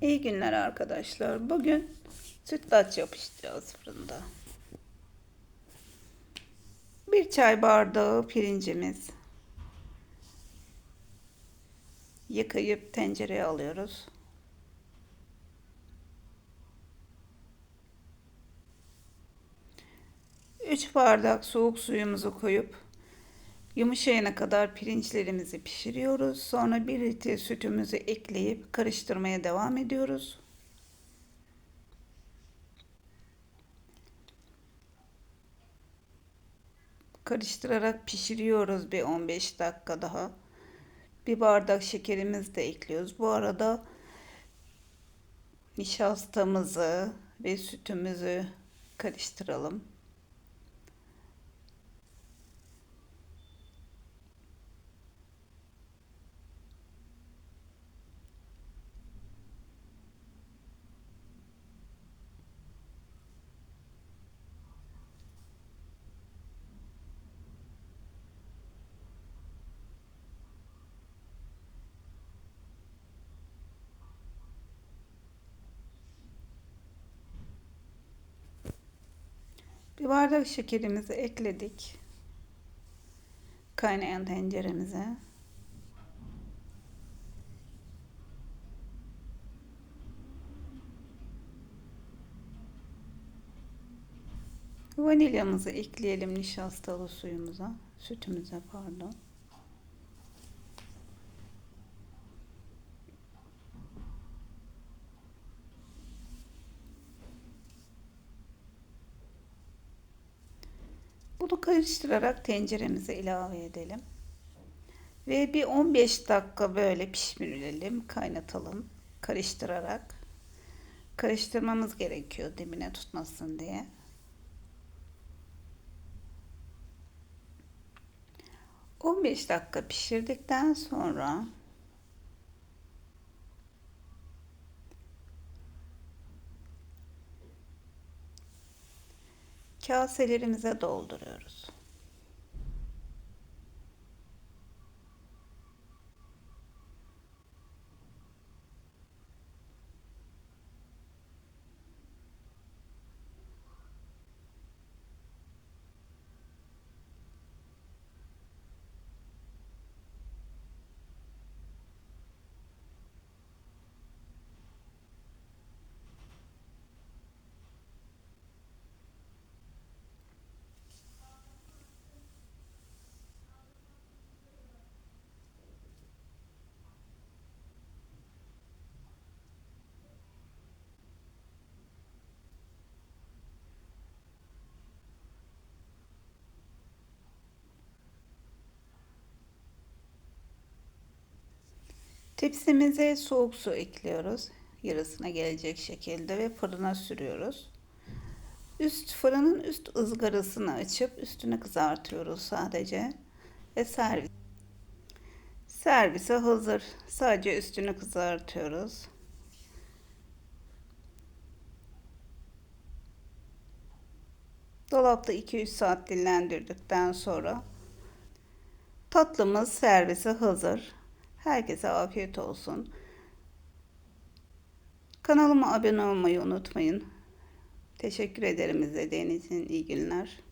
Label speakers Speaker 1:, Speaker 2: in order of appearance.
Speaker 1: İyi günler arkadaşlar. Bugün sütlaç yapacağız fırında. Bir çay bardağı pirincimiz. Yıkayıp tencereye alıyoruz. Üç bardak soğuk suyumuzu koyup Yumuşayana kadar pirinçlerimizi pişiriyoruz. Sonra 1 litre sütümüzü ekleyip karıştırmaya devam ediyoruz. Karıştırarak pişiriyoruz bir 15 dakika daha. Bir bardak şekerimizi de ekliyoruz. Bu arada nişastamızı ve sütümüzü karıştıralım. Bir bardak şekerimizi ekledik. Kaynayan tenceremize. Vanilyamızı ekleyelim nişastalı suyumuza, sütümüze pardon. Bunu karıştırarak tenceremize ilave edelim. Ve bir 15 dakika böyle pişirelim, kaynatalım. Karıştırarak. Karıştırmamız gerekiyor dibine tutmasın diye. On beş dakika pişirdikten sonra kaselerimize dolduruyoruz. Tepsimize soğuk su ekliyoruz. Yarısına gelecek şekilde ve fırına sürüyoruz. Üst fırının üst ızgarasını açıp üstünü kızartıyoruz sadece. Ve servis. Servise hazır. Sadece üstünü kızartıyoruz. Dolapta 2-3 saat dinlendirdikten sonra tatlımız servise hazır. Herkese afiyet olsun. Kanalıma abone olmayı unutmayın. Teşekkür ederim izlediğiniz için. İyi günler.